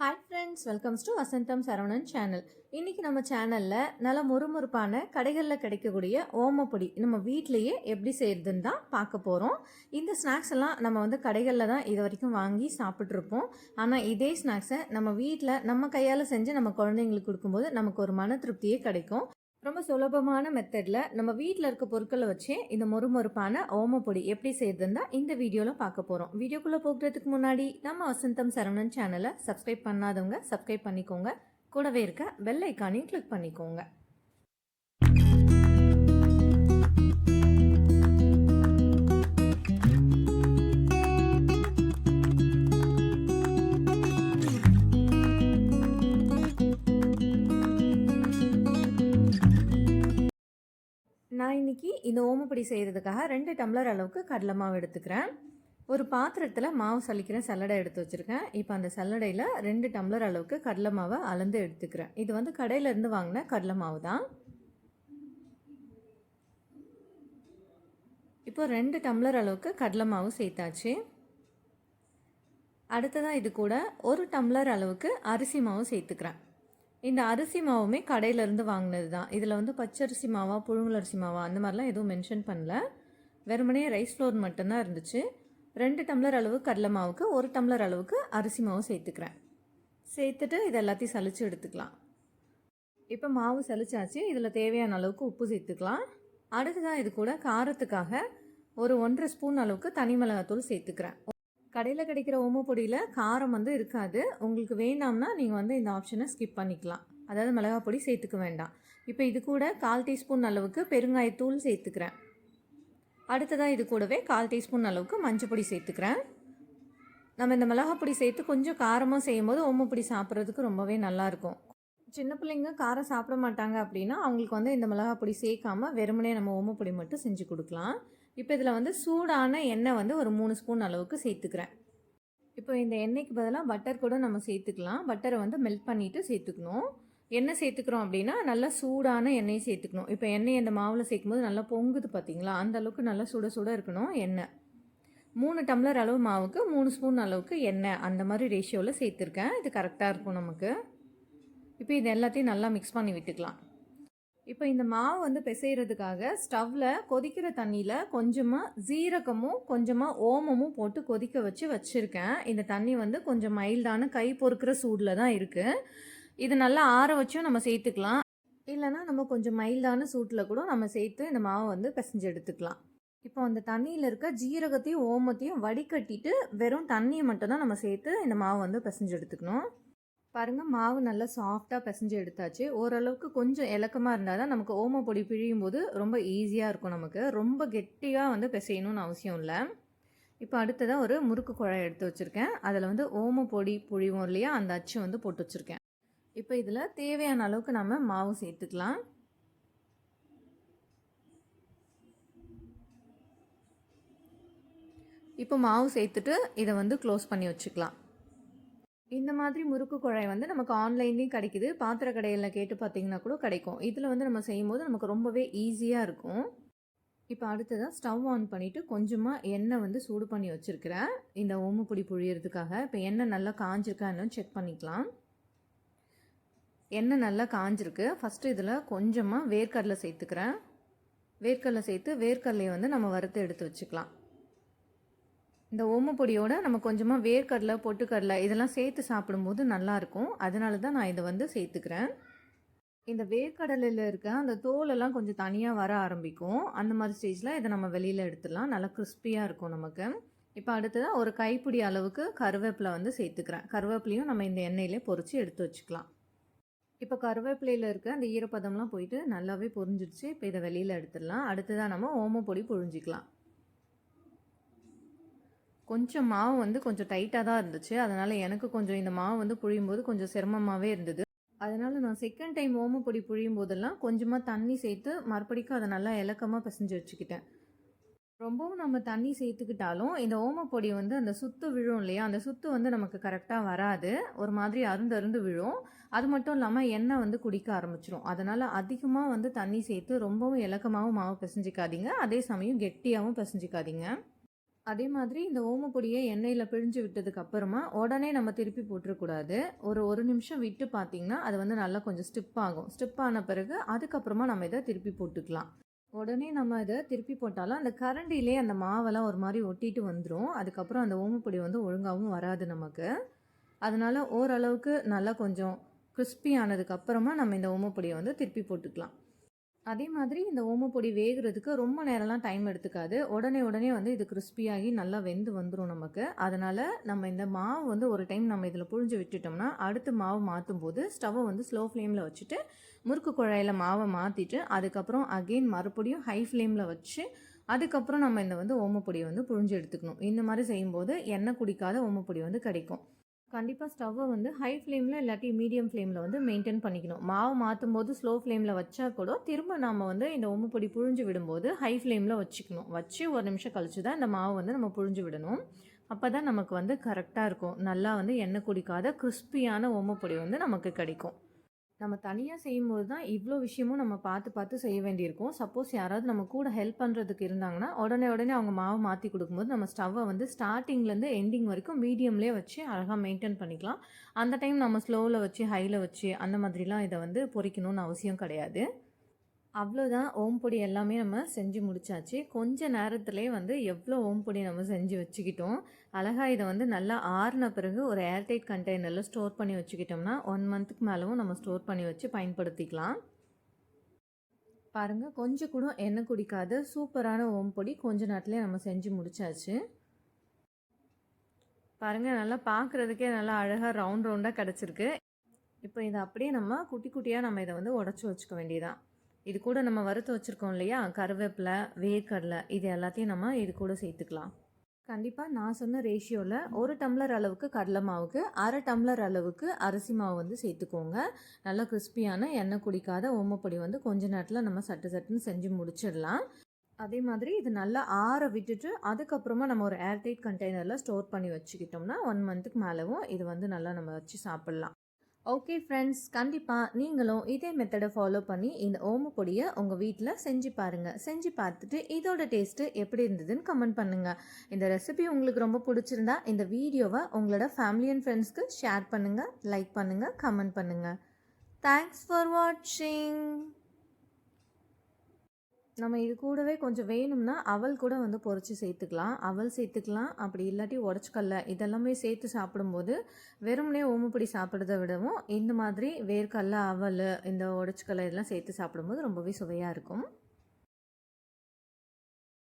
Hi friends welcomes to Vasantham Saravanan channel இன்றைக்கி நம்ம சேனலில் நல்ல முறுமுறுப்பான கடைகளில் கிடைக்கக்கூடிய ஓமப்பொடி நம்ம வீட்லேயே எப்படி செய்கிறதுன்னு தான் பார்க்க போகிறோம் இந்த ஸ்நாக்ஸ் எல்லாம் நம்ம வந்து கடைகளில் தான் இது வரைக்கும் வாங்கி சாப்பிட்ருப்போம் ஆனால் இதே ஸ்நாக்ஸை நம்ம வீட்டில் நம்ம கையால் செஞ்சு நம்ம குழந்தைங்களுக்கு கொடுக்கும்போது நமக்கு ஒரு மன திருப்தியே கிடைக்கும். ரொம்ப சுலபமான மெத்தடில் நம்ம வீட்டில் இருக்க பொருட்களை வச்சே இந்த மொறுமொறுப்பான ஓமப்பொடி எப்படி செய்யறதுன்னு இந்த வீடியோவில் பார்க்க போகிறோம் வீடியோக்குள்ளே போகிறதுக்கு முன்னாடி நம்ம வசந்தம் சரவணன் சேனலை சப்ஸ்கிரைப் பண்ணாதவங்க சப்ஸ்கிரைப் பண்ணிக்கோங்க. கூடவே இருக்க பெல் ஐக்கானையும் கிளிக் பண்ணிக்கோங்க. நான் இன்றைக்கி இந்த ஓமப்படி செய்கிறதுக்காக ரெண்டு டம்ளர் அளவுக்கு கடலை மாவு எடுத்துக்கிறேன். ஒரு பாத்திரத்தில் மாவு சலிக்கிற சல்லடை எடுத்து வச்சுருக்கேன். இப்போ அந்த சல்லடையில் ரெண்டு டம்ளர் அளவுக்கு கடலை மாவை அளந்து எடுத்துக்கிறேன். இது வந்து கடையிலேருந்து வாங்கின கடலை மாவு தான் இப்போ ரெண்டு டம்ளர் அளவுக்கு கடலை மாவு சேர்த்தாச்சு. அடுத்ததாக இது கூட ஒரு டம்ளர் அளவுக்கு அரிசி மாவு சேர்த்துக்கிறேன். இந்த அரிசி மாவுமே கடையிலேருந்து வாங்கினது தான் இதில் வந்து பச்சரிசி மாவா புழுங்கலரிசி மாவா அந்த மாதிரிலாம் எதுவும் மென்ஷன் பண்ணல. வெறுமனே ரைஸ் ஃப்ளோர் மட்டும்தான் இருந்துச்சு. ரெண்டு டம்ளர் அளவு கடலை மாவுக்கு ஒரு டம்ளர் அளவுக்கு அரிசி மாவு சேர்த்துக்கிறேன். சேர்த்துட்டு இது எல்லாத்தையும் சளிச்சு எடுத்துக்கலாம். இப்போ மாவு சலிச்சாச்சு. இதில் தேவையான அளவுக்கு உப்பு சேர்த்துக்கலாம். அடுத்ததான் இது கூட காரத்துக்காக ஒரு ஒன்றரை ஸ்பூன் அளவுக்கு தனி மிளகாத்தூள் சேர்த்துக்கிறேன். கடையில் கிடைக்கிற ஓமப்பொடியில் காரம் வந்து இருக்காது. உங்களுக்கு வேண்டாம்னா நீங்கள் வந்து இந்த ஆப்ஷனை ஸ்கிப் பண்ணிக்கலாம். அதாவது மிளகாய் பொடி சேர்த்துக்க வேண்டாம். இப்போ இது கூட கால் டீஸ்பூன் அளவுக்கு பெருங்காயத்தூள் சேர்த்துக்கிறேன். அடுத்ததாக இது கூடவே கால் டீஸ்பூன் அளவுக்கு மஞ்சள் பொடி சேர்த்துக்கிறேன். நம்ம இந்த மிளகாய் பொடி சேர்த்து கொஞ்சம் காரமாக செய்யும்போது பொடி சாப்பிட்றதுக்கு ரொம்பவே நல்லாயிருக்கும் சின்ன பிள்ளைங்க காரம் சாப்பிட மாட்டாங்க அப்படின்னா அவங்களுக்கு வந்து இந்த மிளகாய் பொடி சேர்க்காம வெறுமனே நம்ம ஓமப்பொடி மட்டும் செஞ்சு கொடுக்கலாம். இப்போ இதில் வந்து சூடான எண்ணெய் வந்து ஒரு மூணு ஸ்பூன் அளவுக்கு சேர்த்துக்கிறேன். இப்போ இந்த எண்ணெய்க்கு பதிலாக பட்டர் கூட நம்ம சேர்த்துக்கலாம். பட்டரை வந்து மெல்ட் பண்ணிவிட்டு சேர்த்துக்கணும். எண்ணெய் சேர்த்துக்கிறோம் அப்படின்னா நல்லா சூடான எண்ணெய் சேர்த்துக்கணும். இப்போ எண்ணெய் அந்த மாவில் சேர்க்கும்போது நல்லா பொங்குது பார்த்தீங்களா? அந்த அளவுக்கு நல்லா சுட சுட இருக்கணும் எண்ணெய். மூணு டம்ளர் அளவு மாவுக்கு மூணு ஸ்பூன் அளவுக்கு எண்ணெய் அந்த மாதிரி ரேஷியோவில் சேர்த்துருக்கேன். இது கரெக்டாக இருக்கும் நமக்கு. இப்போ இது எல்லாத்தையும் நல்லா மிக்ஸ் பண்ணி விட்டுக்கலாம். இப்போ இந்த மாவு வந்து பிசைகிறதுக்காக ஸ்டவ்வில் கொதிக்கிற தண்ணியில் கொஞ்சமாக ஜீரகமும் கொஞ்சமாக ஓமமும் போட்டு கொதிக்க வச்சு வச்சுருக்கேன். இந்த தண்ணி வந்து கொஞ்சம் மைல்டான கை பொறுக்கிற சூடில் தான் இருக்குது இது நல்லா ஆற வச்சும் நம்ம சேர்த்துக்கலாம். இல்லைனா நம்ம கொஞ்சம் மைல்டான சூட்டில் கூட நம்ம சேர்த்து இந்த மாவை வந்து பிசைஞ்சு எடுத்துக்கலாம். இப்போ அந்த தண்ணியில் இருக்க ஜீரகத்தையும் ஓமத்தையும் வடிகட்டிட்டு வெறும் தண்ணியை மட்டும் தான் நம்ம சேர்த்து இந்த மாவை வந்து பிசைஞ்சு எடுத்துக்கணும். பாருங்கள் மாவு நல்லா சாஃப்டாக பிசைஞ்சு எடுத்தாச்சு. ஓரளவுக்கு கொஞ்சம் இலக்கமாக இருந்தால் தான் நமக்கு ஓம பொடி பிழியும் போது ரொம்ப ஈஸியாக இருக்கும் நமக்கு. ரொம்ப கெட்டியாக வந்து பிசையணும்னு அவசியம் இல்லை. இப்போ அடுத்ததாக ஒரு முறுக்கு குழாய் எடுத்து வச்சுருக்கேன். அதில் வந்து ஓம பொடி புழிவோம் இல்லையா அந்த அச்சு வந்து போட்டு வச்சுருக்கேன். இப்போ இதில் தேவையான அளவுக்கு நம்ம மாவு சேர்த்துக்கலாம். இப்போ மாவு சேர்த்துட்டு இதை வந்து க்ளோஸ் பண்ணி வச்சுக்கலாம். இந்த மாதிரி முறுக்கு குழாய் வந்து நமக்கு ஆன்லைன்லேயும் கிடைக்குது. பாத்திர கடையில் கேட்டு பார்த்தீங்கன்னா கூட கிடைக்கும். இதில் வந்து நம்ம செய்யும்போது நமக்கு ரொம்பவே ஈஸியாக இருக்கும். இப்போ அடுத்ததாக ஸ்டவ் ஆன் பண்ணிவிட்டு கொஞ்சமாக எண்ணெய் வந்து சூடு பண்ணி வச்சுருக்கிறேன். இந்த ஓமப்பொடி புழியறதுக்காக. இப்போ எண்ணெய் நல்லா காஞ்சிருக்கான்னு செக் பண்ணிக்கலாம். எண்ணெய் நல்லா காஞ்சிருக்கு. ஃபஸ்ட்டு இதில் கொஞ்சமாக வேர்க்கடலை சேர்த்துக்கிறேன். வேர்க்கடலை சேர்த்து வேர்க்கடலையை வந்து நம்ம வறுத்து எடுத்து வச்சுக்கலாம். இந்த ஓமப்பொடியோட நம்ம கொஞ்சமாக வேர்க்கடலை பொட்டுக்கடலை இதெல்லாம் சேர்த்து சாப்பிடும்போது நல்லாயிருக்கும். அதனால தான் நான் இதை வந்து சேர்த்துக்கிறேன். இந்த வேர்க்கடலையில் இருக்க அந்த தோலெல்லாம் கொஞ்சம் தனியாக வர ஆரம்பிக்கும். அந்த மாதிரி ஸ்டேஜில் இதை நம்ம வெளியில் எடுத்துடலாம். நல்லா கிறிஸ்பியாக இருக்கும் நமக்கு. இப்போ அடுத்ததாக ஒரு கைப்பிடி அளவுக்கு கருவேப்பிலை வந்து சேர்த்துக்கிறேன். கருவேப்பிலையும் நம்ம இந்த எண்ணெயிலே பொறிச்சு எடுத்து வச்சுக்கலாம். இப்போ கருவேப்பிலையில் இருக்க அந்த ஈரப்பதம்லாம் போயிட்டு நல்லாவே பொரிஞ்சிடுச்சு. இப்போ இதை வெளியில் எடுத்துடலாம். அடுத்ததாக நம்ம ஓமப்பொடி பொழிஞ்சிக்கலாம். கொஞ்சம் மாவு வந்து கொஞ்சம் டைட்டாக தான் இருந்துச்சு. அதனால் எனக்கு கொஞ்சம் இந்த மாவு வந்து புழியும் போது கொஞ்சம் சிரமமாகவே இருந்தது. அதனால் நான் செகண்ட் டைம் ஓமப்பொடி புழியும் போதெல்லாம் கொஞ்சமாக தண்ணி சேர்த்து மறுபடிக்கும் அதை நல்லா இலக்கமாக பிசைஞ்சு வச்சுக்கிட்டேன். ரொம்பவும் நம்ம தண்ணி சேர்த்துக்கிட்டாலும் இந்த ஓமப்பொடி வந்து அந்த சுத்து விழும் இல்லையா? அந்த சுத்து வந்து நமக்கு கரெக்டாக வராது. ஒரு மாதிரி அருந்து அருந்து விழும். அது மட்டும் இல்லாமல் எண்ணெய் வந்து குடிக்க ஆரம்பிச்சிடும் அதனால் அதிகமாக வந்து தண்ணி சேர்த்து ரொம்பவும் இலக்கமாகவும் மாவு பிசைஞ்சிக்காதீங்க. அதே சமயம் கெட்டியாகவும் பிசைஞ்சிக்காதீங்க. அதே மாதிரி இந்த ஓமப்பொடியை எண்ணெயில் பிழிஞ்சு விட்டதுக்கு அப்புறமா உடனே நம்ம திருப்பி போட்டுறக்கூடாது. ஒரு ஒரு நிமிஷம் விட்டு பார்த்தீங்கன்னா அது வந்து நல்லா கொஞ்சம் ஸ்டிப் ஆகும். ஸ்டிப் ஆன பிறகு அதுக்கப்புறமா நம்ம இதை திருப்பி போட்டுக்கலாம். உடனே நம்ம இதை திருப்பி போட்டாலும் அந்த கரண்டிலே அந்த மாவெல்லாம் ஒரு மாதிரி ஒட்டிட்டு வந்துடும் அதுக்கப்புறம் அந்த ஓமப்பொடி வந்து ஒழுங்காகவும் வராது நமக்கு. அதனால் ஓரளவுக்கு நல்லா கொஞ்சம் கிறிஸ்பி ஆனதுக்கு அப்புறமா நம்ம இந்த ஓமப்பொடியை வந்து திருப்பி போட்டுக்கலாம். அதே மாதிரி இந்த ஓமப்பொடி வேகிறதுக்கு ரொம்ப நேரம்லாம் டைம் எடுத்துக்காது. உடனே உடனே வந்து இது கிறிஸ்பியாகி நல்லா வெந்து வந்துடும் நமக்கு. அதனால் நம்ம இந்த மாவு வந்து ஒரு டைம் நம்ம இதில் புழிஞ்சு விட்டுட்டோம்னா அடுத்து மாவு மாற்றும் போது ஸ்டவ்வை வந்து ஸ்லோ ஃப்ளேமில் வச்சுட்டு முறுக்கு குழாயில் மாவை மாற்றிட்டு அதுக்கப்புறம் அகெயின் மறுபடியும் ஹை ஃப்ளேமில் வச்சு அதுக்கப்புறம் நம்ம இந்த வந்து ஓமப்பொடியை வந்து புழிஞ்சு எடுத்துக்கணும். இந்த மாதிரி செய்யும்போது எண்ணெய் குடிக்காத ஓமப்பொடி வந்து கிடைக்கும். கண்டிப்பாக ஸ்டவ்வை வந்து ஹை ஃப்ளேமில் இல்லாட்டி மீடியம் ஃப்ளேமில் வந்து மெயின்டைன் பண்ணிக்கணும். மாவு மாற்றும் போது ஸ்லோ ஃப்ளேமில் வச்சா கூட திரும்ப நம்ம வந்து இந்த உப்புப்பொடி புழிஞ்சு விடும்போது ஹை ஃப்ளேமில் வச்சுக்கணும். வச்சு ஒரு நிமிஷம் கழிச்சு தான் இந்த மாவு வந்து நம்ம புழிஞ்சு விடணும். அப்போ தான் நமக்கு வந்து கரெக்டாக இருக்கும். நல்லா வந்து எண்ணெய் குடிக்காத கிறிஸ்பியான ஓமப்பொடி வந்து நமக்கு கிடைக்கும். நம்ம தனியாக செய்யும்போது தான் இவ்வளோ விஷயமும் நம்ம பார்த்து பார்த்து செய்ய வேண்டியிருக்கும். சப்போஸ் யாராவது நம்ம கூட ஹெல்ப் பண்ணுறதுக்கு இருந்தாங்கன்னா உடனே உடனே அவங்க மாவு மாற்றி கொடுக்கும்போது நம்ம ஸ்டவ்வை வந்து ஸ்டார்டிங்லேருந்து எண்டிங் வரைக்கும் மீடியம்லேயே வச்சு அழகாக மெயின்டைன் பண்ணிக்கலாம். அந்த டைம் நம்ம ஸ்லோவில் வச்சு ஹையில் வச்சு அந்த மாதிரிலாம் இதை வந்து பொறிக்கணும்னு அவசியம் கிடையாது. அவ்வளோதான் ஓம்பொடி எல்லாமே நம்ம செஞ்சு முடிச்சாச்சு. கொஞ்ச நேரத்துலேயே வந்து எவ்வளோ ஓம்பொடி நம்ம செஞ்சு வச்சுக்கிட்டோம். அழகாக இதை வந்து நல்லா ஆறின பிறகு ஒரு ஏர்டைட் கண்டெய்னரில் ஸ்டோர் பண்ணி வச்சுக்கிட்டோம்னா ஒன் மந்த்துக்கு மேலவும் நம்ம ஸ்டோர் பண்ணி வச்சு பயன்படுத்திக்கலாம். பாருங்கள் கொஞ்சம் கூட எண்ணெய் குடிக்காத சூப்பரான ஓம்பொடி கொஞ்ச நேரத்துலேயே நம்ம செஞ்சு முடிச்சாச்சு. பாருங்கள் நல்லா பார்க்குறதுக்கே நல்லா அழகாக ரவுண்ட் ரவுண்டாக கிடச்சிருக்கு. இப்போ இதை அப்படியே நம்ம குட்டி குட்டியாக நம்ம இதை வந்து உடச்சி வச்சுக்க வேண்டியதான் இது கூட நம்ம வறுத்து வச்சுருக்கோம் இல்லையா? கருவேப்பிலை வேர்க்கடலை இது எல்லாத்தையும் நம்ம இது கூட சேர்த்துக்கலாம். கண்டிப்பாக நான் சொன்ன ரேஷியோவில் ஒரு டம்ளர் அளவுக்கு கடலை மாவுக்கு அரை டம்ளர் அளவுக்கு அரிசி மாவு வந்து சேர்த்துக்கோங்க. நல்லா கிறிஸ்பியான எண்ணெய் குடிக்காத ஓமப்பொடி வந்து கொஞ்ச நேரத்தில் நம்ம சட்டு சட்டுன்னு செஞ்சு முடிச்சிடலாம். அதே மாதிரி இது நல்லா ஆற விட்டுட்டு அதுக்கப்புறமா நம்ம ஒரு ஏர்டைட் கண்டெய்னரில் ஸ்டோர் பண்ணி வச்சுக்கிட்டோம்னா ஒன் மந்த்துக்கு மேலேவும் இது வந்து நல்லா நம்ம வச்சு சாப்பிட்லாம். ஓகே ஃப்ரெண்ட்ஸ் கண்டிப்பாக நீங்களும் இதே மெத்தடை ஃபாலோ பண்ணி இந்த ஓம பொடியை உங்கள் வீட்டில் செஞ்சு பாருங்கள் செஞ்சு பார்த்துட்டு இதோட டேஸ்ட்டு எப்படி இருந்ததுன்னு கமெண்ட் பண்ணுங்கள் இந்த ரெசிபி உங்களுக்கு ரொம்ப பிடிச்சிருந்தா இந்த வீடியோவை உங்களோட ஃபேமிலி அண்ட் ஃப்ரெண்ட்ஸ்க்கு ஷேர் பண்ணுங்கள் லைக் பண்ணுங்கள் கமெண்ட் பண்ணுங்கள் தேங்க்ஸ் ஃபார் வாட்சிங் நம்ம இது கூடவே கொஞ்சம் வேணும்னா அவல் கூட வந்து பொறிச்சு சேர்த்துக்கலாம். அவல் சேர்த்துக்கலாம். அப்படி இல்லாட்டி உடச்சிக்கல்ல. இதெல்லாமே சேர்த்து சாப்பிடும்போது வெறும்னே ஓமப்படி சாப்பிட்றத விடவும் இந்த மாதிரி வேர்க்கல்ல அவல் இந்த உடச்சிக்கல்ல இதெல்லாம் சேர்த்து சாப்பிடும்போது ரொம்பவே சுவையாக இருக்கும்.